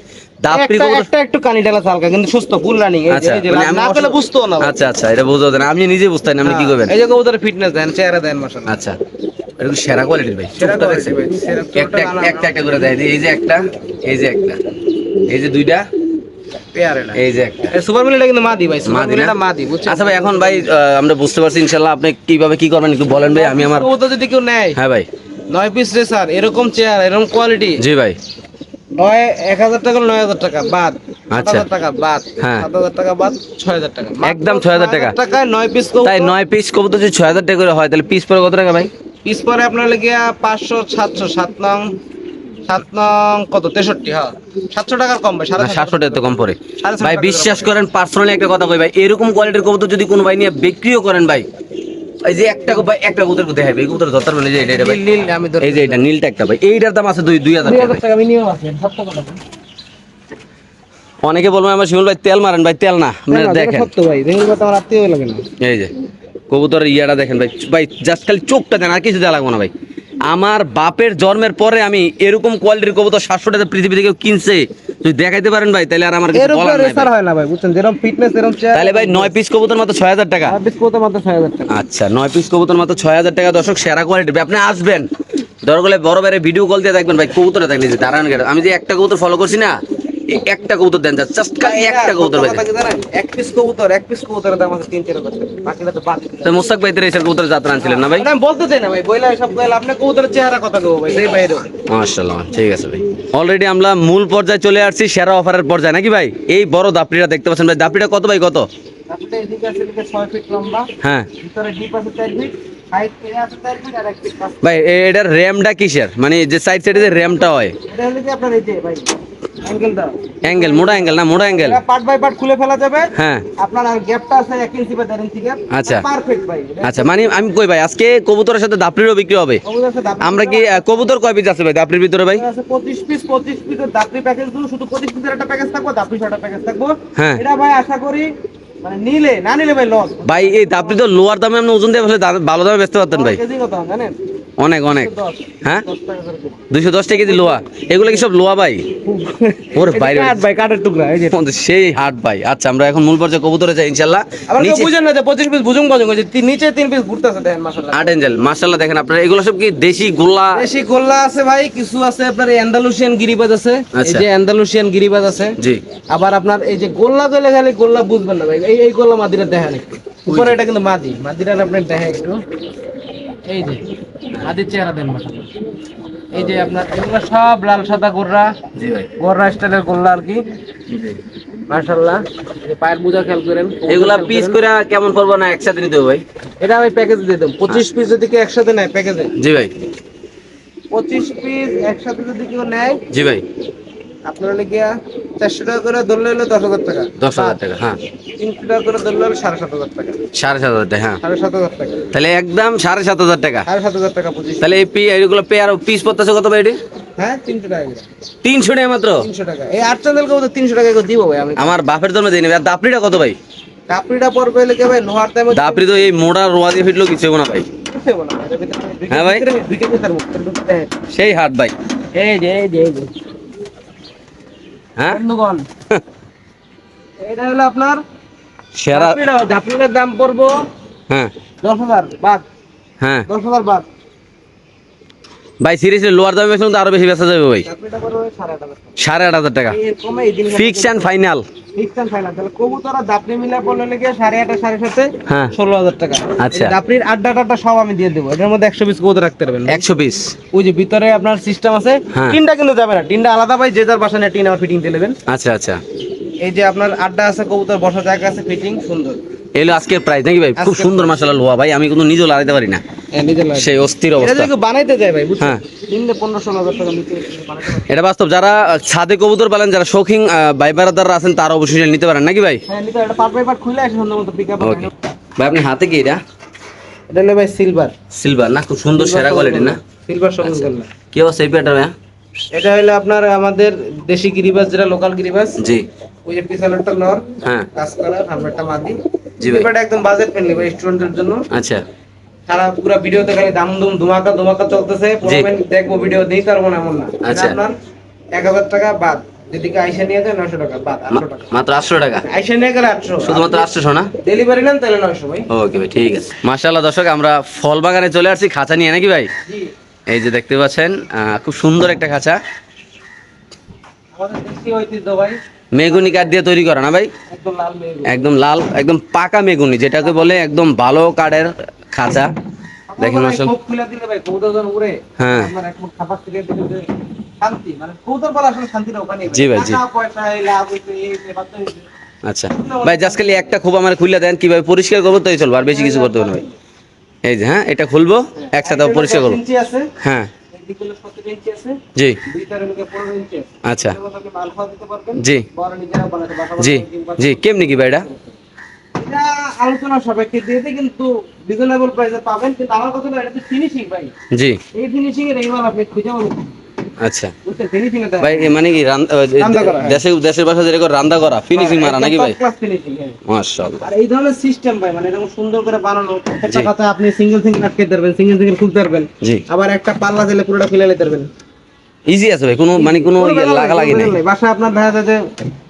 [SPEAKER 1] দাপড়ি
[SPEAKER 2] একটা
[SPEAKER 1] কবুতর
[SPEAKER 2] একটা একটু কানি ডালা হালকা কিন্তু সুস্থ ফুল রানিং
[SPEAKER 1] আচ্ছা মানে আমি
[SPEAKER 2] না পেলে বুঝতো না।
[SPEAKER 1] আচ্ছা আচ্ছা এটা বুঝতে না। আমি নিজে বুঝতে না আপনি কি করবেন?
[SPEAKER 2] এই যে কবুতরের ফিটনেস দেন চেহারা দেন মাশাআল্লাহ।
[SPEAKER 1] আচ্ছা এটা সেরা কোয়ালিটির ভাই একটা একটা একটা করে দেয় এই যে একটা এই যে একটা এই যে দুইটা। এই যে একটা।
[SPEAKER 2] সুপার মিলিটা কিন্তু মাদি ভাই
[SPEAKER 1] মাদি না?
[SPEAKER 2] মাদি বুঝছেন?
[SPEAKER 1] আচ্ছা ভাই এখন ভাই আমরা বুঝতে পারছি আপনি কীভাবে কি করবেন একটু বলেন ভাই আমি আমার
[SPEAKER 2] কবুতর যদি কেউ নেয়
[SPEAKER 1] হ্যাঁ ভাই।
[SPEAKER 2] নয় পিস এরকম চেয়ার এরকম কোয়ালিটি
[SPEAKER 1] জি ভাই।
[SPEAKER 2] নয় এক হাজার টাকা নয় হাজার টাকা বাদ।
[SPEAKER 1] আচ্ছা।
[SPEAKER 2] হাজার টাকা বাদ।
[SPEAKER 1] হ্যাঁ।
[SPEAKER 2] সাত হাজার টাকা বাদ ছয় হাজার টাকা।
[SPEAKER 1] একদম 6,000 টাকা।
[SPEAKER 2] টাকায় নয় পিস
[SPEAKER 1] তাই নয় পিস কবুতর যদি ছয় হাজার টাকা করে হয় তাহলে পিস পরে কত টাকা ভাই?
[SPEAKER 2] পিস পরে আপনার লেগে পাঁচশো সাতশো সাত নং সাত নং কত? তেষট্টি হ্যাঁ। সাতশো টাকার কম ভাই সাড়ে
[SPEAKER 1] সাতশো টাকা তো কম পরে ভাই বিশ্বাস করেন পার্সোনালি একটা কথা কই ভাই এরকম কোয়ালিটির কবুতর যদি কোনো ভাই নিয়ে বিক্রিও করেন ভাই এই যে একটা ভাই একটা কবুতর কোথায় হবে? এই কবুতর ধরতে পারবেন যে এটা এটা ভাই।
[SPEAKER 2] নীল নীল আমি
[SPEAKER 1] এই যে এটা নীলটা একটা ভাই। এইটার দাম আছে দুই দুই হাজার টাকা
[SPEAKER 2] মিনিমাম আছে
[SPEAKER 1] অনেকে বলব আমার শিমুল ভাই তেল মারেন ভাই তেল না। আপনারা দেখেন।
[SPEAKER 2] সত্য ভাই দেখুন কথা আমার আত্মীয় লাগে না।
[SPEAKER 1] এই যে কবুতরের ইয়াটা দেখেন ভাই। ভাই জাস্ট খালি চোখটা দেন আর কিছু দেওয়া লাগবে না ভাই। আমার বাপের জন্মের পরে আমি এরকম কোয়ালিটির কবুতর সাতশো টাকা পৃথিবী থেকে কিনছে। যদি দেখাইতে পারেন ভাই তাহলে আর আমার কিছু বলার নাই
[SPEAKER 2] হয় না ভাই বুঝছেন? যেরকম ফিটনেস এরকম
[SPEAKER 1] তাহলে ভাই নয় পিস কবুতর মাত্র ছয় হাজার টাকা।
[SPEAKER 2] পিস কবুতর মাত্র ছয় হাজার টাকা।
[SPEAKER 1] আচ্ছা নয় পিস কবুতর মাত্র ছয় হাজার টাকা। দর্শক সেরা কোয়ালিটি আপনি আসবেন। দরকার বড় বাইরে ভিডিও কল দিয়ে দেখবেন ভাই কবুতরে থাকলে যে দাঁড়ান আমি যে একটা কবুতর ফলো করছি না একটা কবুতর দেন জাস্ট খালি একটা কবুতর ভাই
[SPEAKER 2] এক পিস কবুতর এক পিস কবুতরের দাম আছে তিন চার টাকা বাকিটা তো বাদ।
[SPEAKER 1] তো মোস্তাক ভাই এসে কবুতর যাত্রা আনছিলেন না ভাই?
[SPEAKER 2] আমি বলতে চাই না ভাই বইলা সব বইলা আপনি কবুতরের চেহারা কথা কব ভাই সেই বাইরে
[SPEAKER 1] মাশাআল্লাহ ঠিক আছে ভাই। অলরেডি আমরা মূল পর্যায়ে চলে আসছি সেরা অফারের পর্যায়ে নাকি ভাই? এই বড় দাপড়িটা দেখতে পাচ্ছেন ভাই দাপড়িটা কত ভাই কত?
[SPEAKER 2] আপনি এদিকে আছে এদিকে ছয় ফিট লম্বা।
[SPEAKER 1] হ্যাঁ।
[SPEAKER 2] ভিতরে ডিপ আছে চার ফিট
[SPEAKER 1] ভাই এটার র্যামটা কিসের? মানে যে সাইড সাইডে যে র্যামটা হয়।
[SPEAKER 2] এটা হলো কি আপনার এই যে ভাই?
[SPEAKER 1] অ্যাঙ্গেল মোটা অ্যাঙ্গেল না মোটা অ্যাঙ্গেল
[SPEAKER 2] পার্ট বাই পার্ট খুলে ফেলা যাবে।
[SPEAKER 1] হ্যাঁ।
[SPEAKER 2] আপনার আর গ্যাপটা আছে ইঞ্চি বা ইঞ্চি গ্যাপ
[SPEAKER 1] আচ্ছা।
[SPEAKER 2] পারফেক্ট ভাই
[SPEAKER 1] আচ্ছা মানে আমি কই ভাই আজকে কবুতরের সাথে বিক্রি হবে? আমরা কি কবুতর কয় পিস আছে ভাই ভিতরে ভাই?
[SPEAKER 2] আছে 25 পিস 25 পিসের দাপড়ি প্যাকেজগুলো শুধু 25 পিসের একটা প্যাকেজ থাকবে ছটা প্যাকেজ থাকবে।
[SPEAKER 1] হ্যাঁ।
[SPEAKER 2] এটা ভাই আশা করি মানে নিলে না নিলে ভাই লস
[SPEAKER 1] ভাই এই দাপড়ি তো লোয়ার দামে আপনি ওজন দিয়ে ভালো দামে বেচতে পারতেন ভাই।
[SPEAKER 2] কেজি কত জানেন?
[SPEAKER 1] অনেক অনেক। হ্যাঁ?
[SPEAKER 2] দশ।
[SPEAKER 1] দুইশো দশ টাকা কেজি লোয়া এগুলো কি সব লোয়া ভাই? ওর বাইরে
[SPEAKER 2] ভাই? কাঠের টুকরা এই যে।
[SPEAKER 1] সেই হাট ভাই। আচ্ছা আমরা এখন মূল পর্যায়ে কবুতরে যাই ইনশাল্লাহ নিচে
[SPEAKER 2] বুঝেন না যে পঁচিশ পিস বুঝুন বাজুং হয়েছে তিন- নিচে তিন পিস ঘুরতেছে দেখেন মাসাল্লাহ
[SPEAKER 1] আট এঞ্জেল মার্শাল্লাহ দেখেন আপনারা এগুলো সব কি দেশি গোল্লা?
[SPEAKER 2] বেশি গোল্লা আছে ভাই কিছু আছে আপনার অ্যান্ডালুসিয়ান গিরিবাজ আছে। এই
[SPEAKER 1] আচ্ছা।
[SPEAKER 2] যে অ্যান্ডালুসিয়ান গিরিবাজ আছে।
[SPEAKER 1] জি।
[SPEAKER 2] আবার আপনার এই যে গোল্লা গেলে খালি গোল্লা বুঝবেন না ভাই। এই এই গোল্লা মাদিরা দেখেন উপরে এটা কিন্তু মাদি। মাদিরা আপনি দেখেন একটু। এই যে মাদির চেহারা দেন মাসাল্লাহ এই যে আপনার এগুলো সব লাল সাদা গোর্রা গোর্রা স্টাইলের গোল্লা আর কি। মাশাল্লাহ এই পায়ের মোজা খেয়াল করেন
[SPEAKER 1] এগুলা পিস। করে কেমন পড়ব না একসাথে নিতে ভাই?
[SPEAKER 2] এটা আমি প্যাকেজ দিয়ে দেবো। পঁচিশ পিস যদি কেউ একসাথে নেয় প্যাকেজে
[SPEAKER 1] জি ভাই।
[SPEAKER 2] পঁচিশ পিস একসাথে যদি কেউ নেয়
[SPEAKER 1] জি ভাই।
[SPEAKER 2] আপনার লেগিয়া চারশো টাকা করে ধরলে হলো দশ হাজার টাকা।
[SPEAKER 1] দশ হাজার টাকা হ্যাঁ।
[SPEAKER 2] তিনশো টাকা করে ধরলে হলো সাড়ে সাত হাজার টাকা।
[SPEAKER 1] সাড়ে সাত হাজার টাকা হ্যাঁ।
[SPEAKER 2] সাড়ে সাত হাজার টাকা।
[SPEAKER 1] তাহলে একদম সাড়ে সাত হাজার টাকা।
[SPEAKER 2] সাড়ে সাত হাজার টাকা পঁচিশ।
[SPEAKER 1] তাহলে এই পি পেয়ার পিস পড়তেছে কত ভাই এটি?
[SPEAKER 2] হ্যাঁ তিনশো টাকা
[SPEAKER 1] তিনশো টাকা মাত্র?
[SPEAKER 2] তিনশো টাকা। এই আট তিনশো টাকা করে দিব ভাই আমি।
[SPEAKER 1] আমার বাপের জন্য দিয়ে নেবে আর দাপড়িটা কত ভাই?
[SPEAKER 2] কাপড়িটা পড়বে লেগে ভাই লোহার দামে
[SPEAKER 1] দাপড়ি তো এই মোড়া রোয়া দিয়ে ফিটলো কিছু না ভাই। হ্যাঁ ভাই।
[SPEAKER 2] দুই
[SPEAKER 1] সেই হাট ভাই।
[SPEAKER 2] এই যে এই যে।
[SPEAKER 1] হ্যাঁ?
[SPEAKER 2] বন্ধুগণ এটা হলো আপনার
[SPEAKER 1] সেরা
[SPEAKER 2] জাফরিটা দাম পড়ব
[SPEAKER 1] হ্যাঁ।
[SPEAKER 2] দশ হাজার বাদ।
[SPEAKER 1] হ্যাঁ।
[SPEAKER 2] দশ হাজার বাদ।
[SPEAKER 1] ভাই সিরিয়াসলি লোয়ার দামে বেচলে তো আরও বেশি বেচা যাবে ভাই।
[SPEAKER 2] সাড়ে আট হাজার টাকা।
[SPEAKER 1] ফিক্স অ্যান্ড ফাইনাল
[SPEAKER 2] আপনার সিস্টেম আছে। টিনটা কিন্তু যাবে না টিনটা আলাদা ভাই যে যার বাসা নিয়ে টিন আমার ফিটিং দিয়ে নেবেন
[SPEAKER 1] আচ্ছা আচ্ছা।
[SPEAKER 2] এই যে আপনার আড্ডা আছে কবুতর বসার জায়গা আছে ফিটিং সুন্দর।
[SPEAKER 1] এলো আজকের প্রাইস নাকি ভাই? খুব সুন্দর মাসাল্লাহ লোয়া ভাই। আমি কিন্তু নিজেও লাগাইতে পারি না। সেই অস্থির
[SPEAKER 2] এটা
[SPEAKER 1] অবস্থা।
[SPEAKER 2] বানাইতে যায় ভাই
[SPEAKER 1] হ্যাঁ। এটা বাস্তব যারা ছাদে কবুতর পালেন যারা শৌখিন ভাই বারাদাররা আছেন তারা অবশ্যই নিতে পারেন নাকি ভাই?
[SPEAKER 2] হ্যাঁ
[SPEAKER 1] ভাই আপনি হাতে কি এটা?
[SPEAKER 2] এটা হলো ভাই সিলভার
[SPEAKER 1] সিলভার না খুব সুন্দর সেরা কোয়ালিটি না?
[SPEAKER 2] সিলভার সবুজ গোল্লা
[SPEAKER 1] কি অবস্থা এই প্যাটার ভাই
[SPEAKER 2] এটা হলো আপনার আমাদের দেশি গিরিবাস যেটা লোকাল গিরিবাস
[SPEAKER 1] জি।
[SPEAKER 2] ওই যে পিছনেরটা নর
[SPEAKER 1] হ্যাঁ।
[SPEAKER 2] কাজ করা সামনেরটা মাদি
[SPEAKER 1] জি ভাই।
[SPEAKER 2] একদম বাজেট ফ্রেন্ডলি ভাই স্টুডেন্টের জন্য।
[SPEAKER 1] আচ্ছা।
[SPEAKER 2] সারা পুরো ভিডিওতে খালি দাম দুম ধুমাকা ধুমাকা চলতেছে দেখব ভিডিও দিই তার মনে এমন না।
[SPEAKER 1] আচ্ছা।
[SPEAKER 2] আপনার এক হাজার টাকা বাদ যেদিকে আইসা নিয়ে যায় নয়শো টাকা বাদ আটশো টাকা।
[SPEAKER 1] মাত্র আটশো টাকা?
[SPEAKER 2] আইসা নিয়ে গেলে আটশো
[SPEAKER 1] শুধুমাত্র আটশো না?
[SPEAKER 2] ডেলিভারি নেন তাহলে নয়শো ভাই।
[SPEAKER 1] ওকে ভাই ঠিক আছে। দর্শক আমরা ফল বাগানে চলে আসছি খাঁচা নিয়ে নাকি ভাই? এই যে দেখতে পাচ্ছেন খুব সুন্দর একটা খাঁচা। মেগুনি কাঠ দিয়ে তৈরি করা না ভাই?
[SPEAKER 2] একদম লাল মেয়ে
[SPEAKER 1] একদম লাল একদম পাকা মেগুনি যেটাকে বলে একদম ভালো কাঠের খাঁচা দেখেন
[SPEAKER 2] উড়ে।
[SPEAKER 1] হ্যাঁ।
[SPEAKER 2] মানে আসলে
[SPEAKER 1] জি ভাই, জি। আচ্ছা। জাস্ট খালি একটা খুব আমার খুলে দেন কীভাবে পরিষ্কার করব তাই চলবো আর বেশি কিছু করতে হবে ভাই। এই যে হ্যাঁ এটা খুলবো একসাথে পরিষ্কার করব। হ্যাঁ। জি। আচ্ছা। জি। জি কেমনি কি ভাই এটা?
[SPEAKER 2] এটা আলোচনা সাপেক্ষে কিন্তু রিজনেবল প্রাইসে পাবেন কিন্তু আমার কথা হলো এটা তো ফিনিশিং ভাই।
[SPEAKER 1] জি।
[SPEAKER 2] এই ফিনিশিং এর এই মাল আপনি খুঁজে পাবেন।
[SPEAKER 1] আচ্ছা। ভাই মানে কি
[SPEAKER 2] করা, হ্যাঁ।
[SPEAKER 1] দেশে দেশের ভাষা যেরকম রান্দা করা ফিনিশিং মারা নাকি ভাই?
[SPEAKER 2] ফিনিশিং হ্যাঁ।
[SPEAKER 1] মাশাআল্লাহ।
[SPEAKER 2] আর এই ধরনের সিস্টেম ভাই মানে এরকম সুন্দর করে বানানো একটা কথা আপনি সিঙ্গেল সিঙ্গেল আটকে পারবেন সিঙ্গেল সিঙ্গেল খুলতে পারবেন আবার একটা পাল্লা দিলে পুরোটা নিতে পারবেন
[SPEAKER 1] ইজি আছে ভাই কোনো মানে কোনো ইয়ে লাগা
[SPEAKER 2] নাই। বাসায় আপনার দেখা যায় যে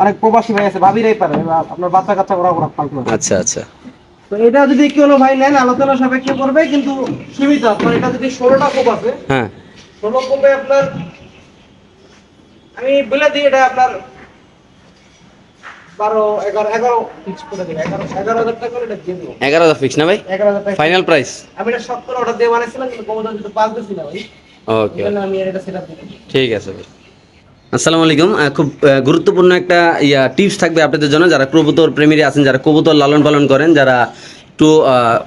[SPEAKER 2] অনেক প্রবাসী ভাই আছে ভাবিরাই পারে আপনার বাচ্চা কাচ্চা ওরা ওরা পাল্টে
[SPEAKER 1] আচ্ছা আচ্ছা।
[SPEAKER 2] তো এটা যদি ভাই নেন আলোচনা সাপেক্ষে করবে কিন্তু সীমিত আপনার এটা যদি ষোলোটা কোপ আছে
[SPEAKER 1] হ্যাঁ।
[SPEAKER 2] ষোলো কোপে আপনার আমি বলে দিই এটা আপনার এগারো করে হাজার করে
[SPEAKER 1] ফিক্স না ভাই? ফাইনাল প্রাইস
[SPEAKER 2] আমি এটা সত্তর অর্ডার দিয়ে বানাইছিলাম কিন্তু কমোডার যদি পাঁচ না ভাই।
[SPEAKER 1] ওকে।
[SPEAKER 2] আমি এটা সেটা
[SPEAKER 1] ঠিক আছে ভাই। আসসালামু আলাইকুম। খুব গুরুত্বপূর্ণ একটা ইয়া টিপস থাকবে আপনাদের জন্য। যারা কবুতর প্রেমীরা আছেন যারা কবুতর লালন পালন করেন যারা একটু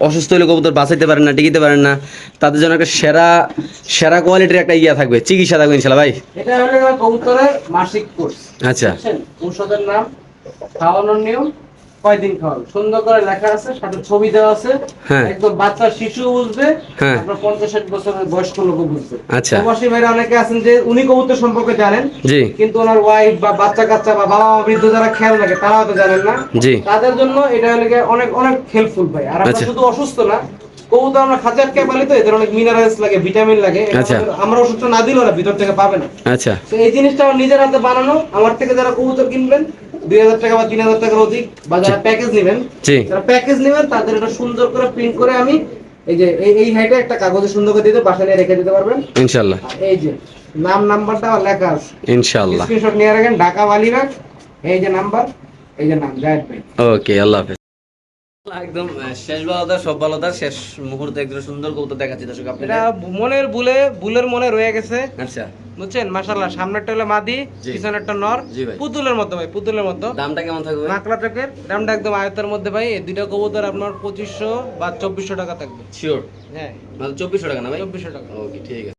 [SPEAKER 1] অসুস্থ হলে কবুতর বাঁচাইতে পারেন না টিকিতে পারেন না তাদের জন্য একটা সেরা সেরা কোয়ালিটির একটা ইয়া থাকবে। চিকিৎসা থাকবে ইনশাল্লাহ ভাই।
[SPEAKER 2] এটা হলো কবুতরের মাসিক কোর্স
[SPEAKER 1] আচ্ছা।
[SPEAKER 2] ঔষধের নাম খাওয়ানোর নিয়ম কয়দিন খাওয়ানো সুন্দর করে লেখা আছে সাথে ছবি দেওয়া আছে
[SPEAKER 1] হ্যাঁ।
[SPEAKER 2] একদম বাচ্চা শিশু বুঝবে
[SPEAKER 1] হ্যাঁ।
[SPEAKER 2] আপনার পঞ্চাশ ষাট বছরের বয়স্ক লোক বুঝবে
[SPEAKER 1] আচ্ছা।
[SPEAKER 2] প্রবাসী ভাইরা অনেকে আছেন যে উনি কবুতর সম্পর্কে জানেন কিন্তু ওনার ওয়াইফ বা বাচ্চা কাচ্চা বা বাবা বৃদ্ধ যারা খেয়াল রাখে তারাও তো জানেন না তাদের জন্য এটা অনেক অনেক হেল্পফুল ভাই আর আপনার
[SPEAKER 1] আচ্ছা।
[SPEAKER 2] শুধু অসুস্থ না কবুতর আমরা খাঁচা আটকে পালি তো এদের অনেক মিনারেলস লাগে ভিটামিন লাগে
[SPEAKER 1] আচ্ছা।
[SPEAKER 2] আমরা ওষুধটা না দিলে ওরা ভিতর থেকে পাবে না
[SPEAKER 1] আচ্ছা
[SPEAKER 2] তো এই জিনিসটা আমার নিজের হাতে বানানো আমার থেকে যারা কবুতর কিনবেন দুই হাজার টাকা বা তিন হাজার টাকার অধিক বা যারা প্যাকেজ নেবেন যারা প্যাকেজ নেবেন তাদের এটা সুন্দর করে প্রিন্ট করে আমি এই যে এই হাইটে একটা কাগজে সুন্দর করে দিতে বাসা নিয়ে রেখে দিতে পারবেন।
[SPEAKER 1] ইনশাল্লাহ।
[SPEAKER 2] এই যে নাম নাম্বারটা লেখা আছে।
[SPEAKER 1] ইনশাল্লাহ।
[SPEAKER 2] স্ক্রিনশট নিয়ে রাখেন ঢাকা বালিবাগ এই যে নাম্বার এই যে নাম জায়েদ ভাই।
[SPEAKER 1] ওকে আল্লাহ হাফেজ। একদম শেষ বালতা সব বালতা শেষ মুহূর্তে একদম সুন্দর কবুতর দেখাচ্ছি দর্শক
[SPEAKER 2] এটা মনের ভুলে ভুলের মনে রয়ে গেছে।
[SPEAKER 1] আচ্ছা।
[SPEAKER 2] বুঝছেন? সামনেরটা হলো মাদি। পিছনেরটা নর। পুতুলের মতো ভাই পুতুলের মতো।
[SPEAKER 1] দামটা কেমন থাকবে
[SPEAKER 2] নাকলা দামটা একদম আয়তের মধ্যে ভাই। এই দুইটা কবুতর আপনার পঁচিশশো বা চব্বিশশো টাকা থাকবে।
[SPEAKER 1] শিওর
[SPEAKER 2] হ্যাঁ।
[SPEAKER 1] মানে চব্বিশশো টাকা না ভাই?
[SPEAKER 2] চব্বিশশো টাকা।
[SPEAKER 1] ওকে ঠিক আছে।